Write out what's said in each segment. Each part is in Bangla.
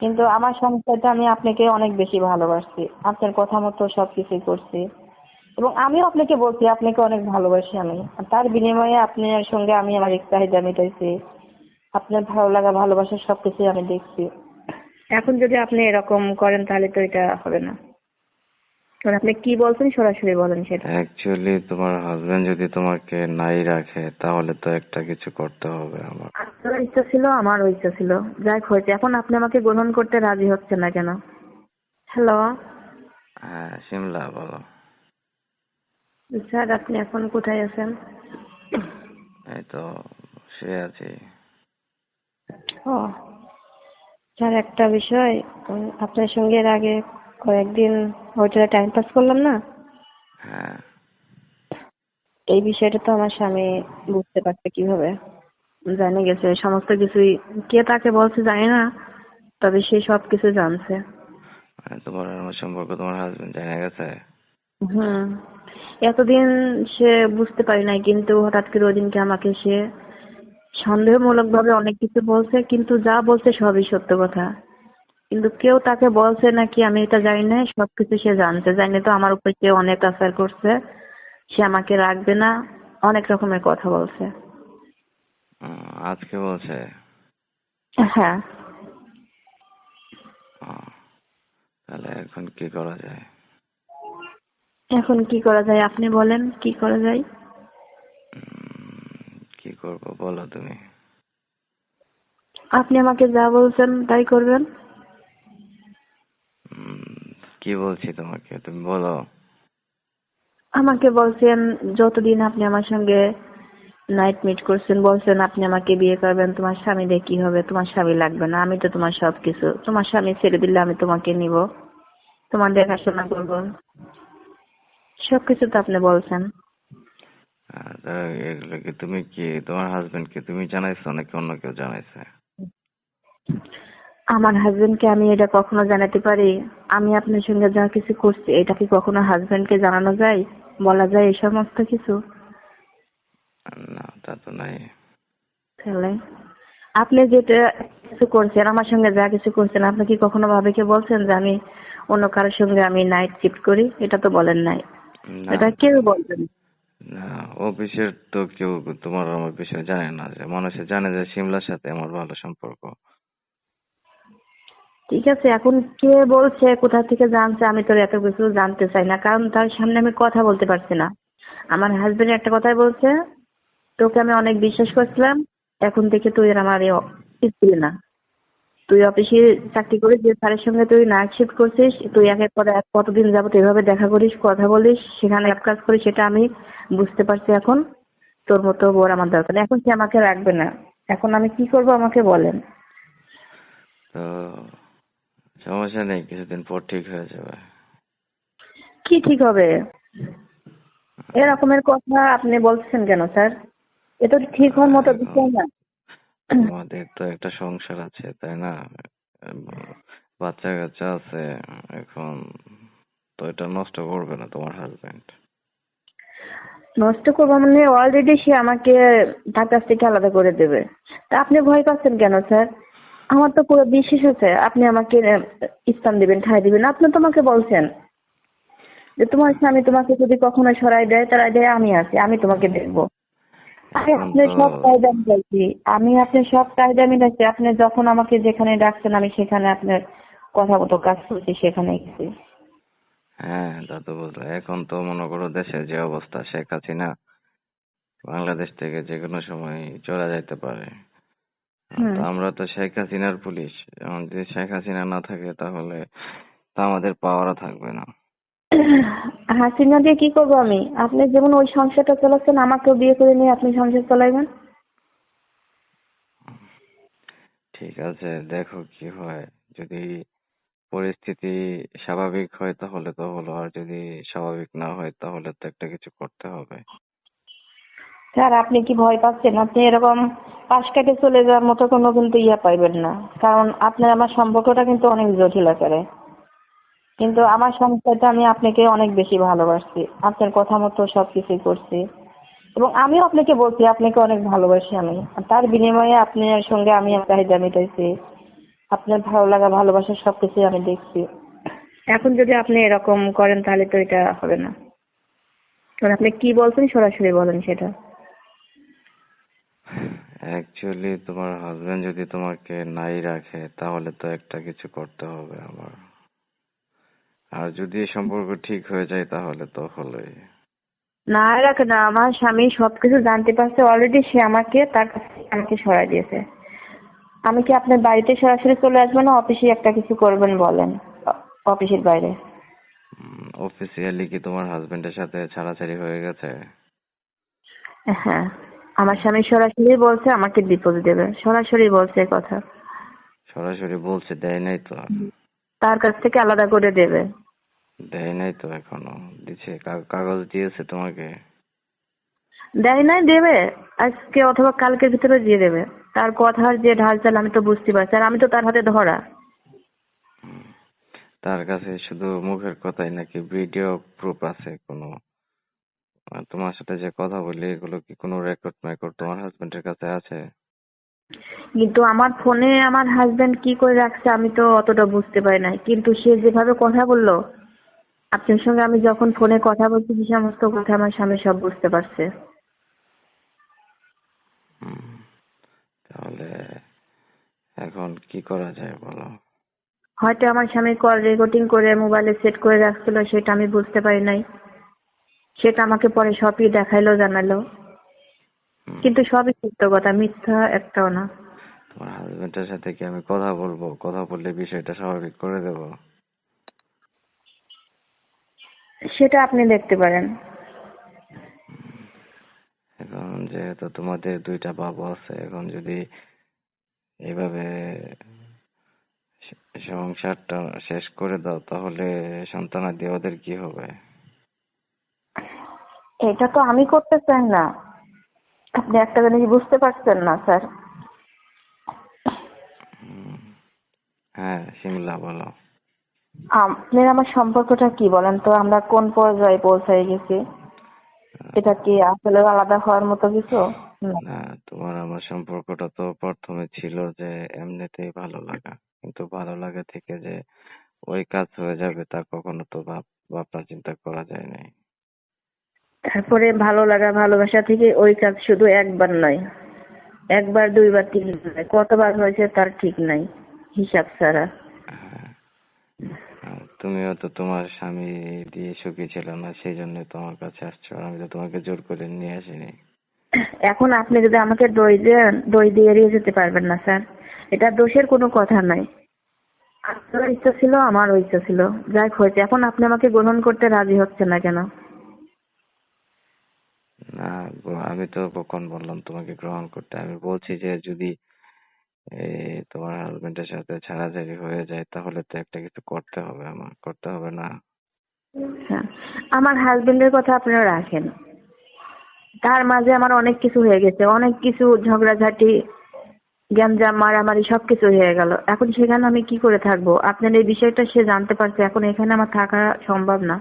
কিন্তু আমার সংসারটা আমি আপনাকে অনেক বেশি ভালোবাসি। আপনার কথা মতো সব কিছুই করছি। এবং আমিও আপনাকে বলছি, আপনাকে অনেক ভালোবাসি আমি। তার বিনিময়ে আপনার সঙ্গে আমি আমার চাহিদা মেটাইছি। আপনার ভালো লাগা ভালোবাসা সব কিছুই আমি দেখছি। এখন যদি আপনি এরকম করেন, তাহলে তো এটা হবে না। কারণ আপনি কি বলছেন? সরাসরি বলেন সেটা। অ্যাকচুয়ালি তোমার হাজবেন্ড যদি তোমাকে নাই রাখে তাহলে তো একটা কিছু করতে হবে আমার। আপনার ইচ্ছা ছিল আমারও ইচ্ছা ছিল। যাই হয়েছে এখন আপনি আমাকে গ্রহণ করতে রাজি হচ্ছেন না কেন? হ্যালো হ্যাঁ শিমলা বলো। স্যার আপনি এখন কোথায় আছেন? এই তো শুয়ে আছি। ও স্যার একটা বিষয় আপনার সঙ্গে এর আগে কয়েকদিন হোটেলে টাইম পাস করলাম না। হ্যাঁ। এই বিষয়টা তো আমার স্বামী বুঝতে পারছে কীভাবে জানে গেছে। সমস্ত কিছুই কে তাকে বলছে জানি না তবে সে সব কিছু জানছে। মানে তোমার আমার সম্পর্ক তোমার হাজবেন্ড জানা গেছে? হুম। এতদিন সে বুঝতে পারি নাই কিন্তু হঠাৎ করে ওই দিনকে আমাকে সে সন্দেহমূলক ভাবে অনেক কিছু বলছে কিন্তু যা বলছে সবই সত্য কথা। কিন্তু কেউ তাকে বলছে নাকি আমি এটা জানি না সবকিছু সে জানতে জানি। তো আমার উপর সে অনেক আচার করছে। সে আমাকে রাখবে না অনেক রকমের কথা বলছে। আজকে বলছে? হ্যাঁ। তাহলে এখন কি করা যায়? এখন কি করা যায়? আপনি বলেন কি করা যায়? কি করব বলো তুমি? আপনি আমাকে যা বলছেন তাই করবেন। কি বলছি তোমাকে? তুমি বলো। আমাকে বলছেন যতদিন আপনি আমার সঙ্গে নাইট মিট করছেন বলছেন আপনি আমাকে বিয়ে করবেন তোমার স্বামী দিয়ে কি হবে? তোমার স্বামী লাগবে না আমি তো তোমার সব কিছু তোমার স্বামী ছেড়ে দিলে আমি তোমাকে নিব। তোমার দেখাশোনা করব। সব কিছু তো আপনি বলছেন। এগুলো কি তুমি কি তোমার হাজবেন্ড কি তুমি জানাইছো নাকি অন্য কেউ জানাইছে? আমার হাজবেন্ডকে আমি এটা কখনো জানাতে পারি? আমি আপনার সঙ্গে যা কিছু করছি এটা কি কখনো হাজবেন্ডকে জানানো যায় বলা যায় এই সমস্ত কিছু? না তা তো নাই। তাহলে আপনি যেটা কিছু করছেন আমার সঙ্গে যা কিছু করছেন আপনি কি কখনো ভাবিকে বলছেন যে আমি অন্য কারোর সঙ্গে আমি নাইট শিফট করি? এটা তো বলেন নাই। এটা কেউ বলবেন? না অফিসের তো কেউ তোমার আমার বিষয়ে জানে না যে মানুষে জানে যে সিমলার সাথে আমার ভালো সম্পর্ক। ঠিক আছে, এখন কে বলছে, কোথা থেকে জানছে, আমি তো এত কিছু জানতে চাই না, কারণ তার সামনে আমি কথা বলতে পারছি না। আমার হাজবেন্ড একটা কথাই বলছে, তোকে আমি অনেক বিশ্বাস করছিলাম, এখন থেকে তুই আর আমার না। তুই অফিসে চাকরি করিস, যে স্যারের সঙ্গে তুই নাইট শিফট করছিস, তুই একের পর এক কতদিন যাবত এভাবে দেখা করিস, কথা বলিস, সেখানে এক কাজ করিস, সেটা আমি বুঝতে পারছি এখন। তোর মতো বোর আমার দরকার নেই। এখন সে আমাকে রাখবে না। এখন আমি কি করব আমাকে বলেন। সমস্যা নেই কিছুদিন পর ঠিক হয়ে যাবে। কি ঠিক হবে? এরকমের কথা আপনি বলছেন কেন স্যার? এটা তো ঠিক হওয়ার মতো বিষয় না। আমাদের তো একটা সংসার আছে তাই না? বাচ্চা কাচ্চা আছে এখন তো এটা নষ্ট করবে না তোমার হাজবেন্ড নষ্ট করব মানে অলরেডি সে আমাকে তার কাছ থেকে আলাদা করে দেবে। তা আপনি ভয় পাচ্ছেন কেন স্যার? আমার তো পুরো বিশ্বাস আছে। আপনি আমাকে স্থান দিবেন ঠাই দিবেন। আপনি তো আমাকে বলছেন যে তোমার স্বামী তোমাকে যদি কখনো সরাই দেয় তার দেয় আমি আছি আমি তোমাকে দেখব। আমি আপনার সব কায়দা মিটাইছি আমি আপনার সব কায়দা মিটাইছি আপনি যখন আমাকে যেখানে ডাকছেন আমি সেখানে আপনার কথা মতো কাজ করছি সেখানে গেছি। হ্যাঁ তা তো বুঝলো এখন তো মনে করো দেশের যে অবস্থা শেখ হাসিনা বাংলাদেশ থেকে যে কোনো সময় চলে যাইতে পারে। তো আমরা তো শেখ হাসিনার পুলিশ। এখন যদি শেখ হাসিনা না থাকে তাহলে তা আমাদের পাওয়ারও থাকবে না। হাসিনা দিয়ে কি করব আমি? আপনি যেমন ওই সংসারটা চালাচ্ছেন আমাকেও বিয়ে করে নিয়ে আপনি সংসার চালাইবেন? ঠিক আছে দেখো কি হয়। যদি পরিস্থিতি স্বাভাবিক হয় তাহলে তো হলো আর যদি স্বাভাবিক না হয় তাহলে তো একটা কিছু করতে হবে। স্যার, আপনি কি ভয় পাচ্ছেন? আপনি এরকম পাশ কাটে চলে যাওয়ার মতো কোনো কিন্তু ইয়া পাইবেন না। কারণ আপনার, আমার সম্পর্কটা কিন্তু অনেক জটিল আকারে। কিন্তু আমার সংসারটা আমি আপনাকে অনেক বেশি ভালোবাসছি আপনার কথা মতো সব কিছুই করছি। এবং আমিও আপনাকে বলছি, আপনাকে অনেক ভালোবাসি আমি। তার বিনিময়ে আপনার সঙ্গে আমি চাহিদা মেটাইছি। আপনার ভালো লাগা, ভালোবাসা সবকিছুই আমি দেখছি। এখন যদি আপনি এরকম করেন, তাহলে তো এটা হবে না। আপনি কি বলছেন, সরাসরি বলেন সেটা। অ্যাকচুয়ালি তোমার হাজবেন্ড যদি তোমাকে নাই রাখে তাহলে তো একটা কিছু করতে হবে আমার। আর যদি এই সম্পর্ক ঠিক হয়ে যায় তাহলে তো হলোই। না রাখে না আমার স্বামী সবকিছু জানতে পারছে অলরেডি সে আমাকে তার কাছ আমাকে সরাই দিয়েছে। আমি কি আপনার বাড়িতে সরাসরি চলে আসব না অফিসে একটা কিছু করবেন বলেন অফিসের বাইরে? অফিসিয়ালি কি তোমার হাজবেন্ডের সাথে ছাড়াছাড়ি হয়ে গেছে? হ্যাঁ। আমার স্বামী সরাসরি বলছে আমাকে ডিপোজিট দেবে। সরাসরি বলছে কথা। সরাসরি বলছে দেয় নাই তো তার কাছ থেকে আলাদা করে দেবে। দেয় নাই তো এখনও। দিছে কাগজ দিয়েছে তোমাকে। দেয় নাই দেবে। আজকে অথবা কালকের ভিতরে দিয়ে দেবে। তার কথার যে ঢাল চাল আমি তো বুঝতে পারছি আর আমি তো তার হাতে ধরা। তার কাছে শুধু মুখের কথাই নাকি ভিডিও প্রুফ আছে কোনো? তোমার সাথে যে কথা বলি এগুলো কি কোনো রেকর্ড ম্যাকর্ড তোমার হাজবেন্ডের কাছে আছে? কিন্তু আমার ফোনে আমার হাজবেন্ড কি করে রাখছে আমি তো অতটা বুঝতে পারি নাই কিন্তু সে যেভাবে কথা বলল আপনার সঙ্গে আমি যখন ফোনে কথা বলছি সে সমস্ত কথা আমার স্বামী সব বুঝতে পারছে। তাহলে এখন কি করা যায় বলো? হয়তো আমার স্বামী কল রেকর্ডিং করে মোবাইলে সেট করে রাখছিল সেটা আমি বুঝতে পারি নাই। সেটা আমাকে পরে সবই দেখাইলো জানালো। কিন্তু সবই সত্য কথা মিথ্যা একটাও না। তোমার হাজবেন্ডের সাথে কি আমি কথা বলব? কথা বললে বিষয়টা স্বাভাবিক করে দেবো? সেটা আপনি দেখতে পারেন। এখন যেহেতু তোমাদের দুইটা বাবু আছে এখন যদি এইভাবে স- সংসারটা শেষ করে দাও তাহলে সন্তান সন্তানাদি ওদের কি হবে? এটা তো আমি করতে চাই না। আপনি একটা জিনিস বুঝতে পারছেন না স্যার। হ্যাঁ শিমলা বলো। আপনার আমার সম্পর্কটা কি বলেন তো? আমরা কোন পর্যায়ে পৌঁছাই গেছি? এটা কি আসলে আলাদা হওয়ার মতো কিছু। না। তোমার আমার সম্পর্কটা তো প্রথমে ছিল যে এমনিতেই ভালো লাগা। কিন্তু ভালো লাগা থেকে যে ওই কাজ হয়ে যাবে তা কখনো তো ভাব ভাবনা চিন্তা করা যায় নাই। তারপরে ভালো লাগা ভালোবাসা থেকে ওই কাজ শুধু একবার নয় একবার দুইবার তিনবার নয়। কতবার হয়েছে তার ঠিক নাই হিসাব ছাড়া হ্যাঁ। তুমিও তো তোমার স্বামী দিয়ে সুখী ছিল না সেই জন্য তোমার কাছে আসছো আমি তো তোমাকে জোর করে নিয়ে আসিনি এখন আপনি যদি আমাকে দই দেন দই দিয়ে এড়িয়ে যেতে পারবেন না স্যার এটা দোষের কোনো কথা নাই আপনার ইচ্ছা ছিল আমারও ইচ্ছা ছিল যাই হয়েছে এখন আপনি আমাকে গ্রহণ করতে রাজি হচ্ছেন না কেন না, আমি তো কখন বললাম তোমাকে গ্রহণ করতে? আমি বলছি যে যদি এই তোমার হাজবেন্ডের সাথে ছাড়াছাড়ি হয়ে যায়, তাহলে তো একটা কিছু করতে হবে আমার, করতে হবে না। হ্যাঁ আমার হাজবেন্ডের কথা আপনারা রাখেন। তার মাঝে আমার অনেক কিছু হয়ে গেছে, অনেক কিছু ঝগড়াঝাটি, গ্যাঞ্জাম, মারামারি সবকিছু হয়ে গেল। এখন সেখানে আমি কি করে থাকব? আপনার এই বিষয়টা সে জানতে পারছে, এখন এখানে আমার থাকা সম্ভব না।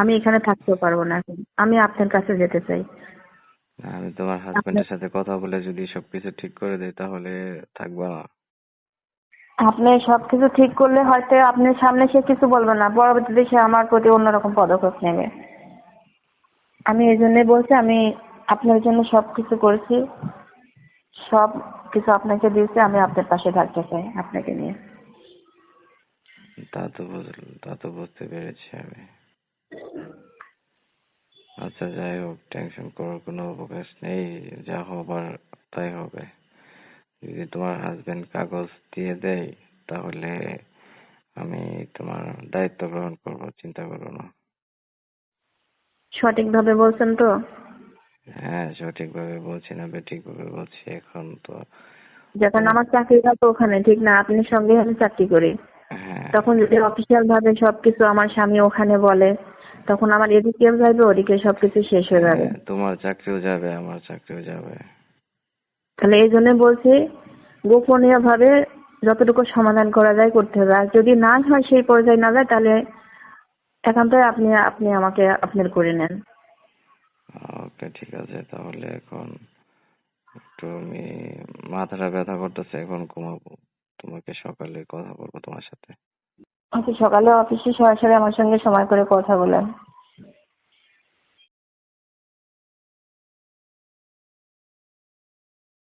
আমি এখানে থাকতেও পারব না এখন। আমি আপনার কাছে যেতে চাই। আমি তোমার হাজবেন্ডের সাথে কথা বলে যদি সবকিছু ঠিক করে দেই তাহলে থাকবা না। আপনি সবকিছু ঠিক করলে হয়তো আপনার সামনে সে কিছু বলবে না পরবর্তীতে সে আমার প্রতি অন্যরকম পদক্ষেপ নেবে। আমি এই জন্যই বলছি আমি আপনার জন্য সব কিছু করেছি। সব কিছু আপনাকে দিয়েছি আমি আপনার পাশে থাকতে চাই আপনাকে নিয়ে। তা তো বুঝল তা তো বুঝতে পেরেছি আমি। আচ্ছা যাই হোক টেনশন করার কোনো অবকাশ নেই যা হবার তাই হবে। যদি তোমার হাজবেন্ড কাগজ দিয়ে দেয় তাহলে আমি তোমার দায়িত্ব গ্রহণ করব চিন্তা করো না। সঠিকভাবে বলছেন তো? হ্যাঁ সঠিকভাবে বলছি না বেঠিকভাবে বলছি এখন তো যখন আমার চাকরিটা তো ওখানে ঠিক না? আপনার সঙ্গে আমি চাকরি করি। হ্যাঁ। তখন যদি অফিসিয়াল ভাবে সবকিছু আমার স্বামী ওখানে বলে তখন আমার এদিকেও যাবে ওদিকে সবকিছু শেষ হয়ে যাবে। হ্যাঁ, তোমার চাকরিও যাবে আমার চাকরিও যাবে। তাহলে এই জন্য বলছি গোপনীয় ভাবে যতটুকু সমাধান করা যায় করতে হবে। আর যদি না হয় সেই পর্যায়ে না যায় তাহলে একান্তই আপনি আপনি আমাকে আপনার করে নেন। ওকে ঠিক আছে। তাহলে এখন একটু আমি মাথাটা ব্যথা করতেছে এখন ঘুমাবো। তোমাকে সকালে কথা বলব তোমার সাথে। আচ্ছা সকালে অফিসে সরাসরি আমার সঙ্গে সময় করে কথা বলেন।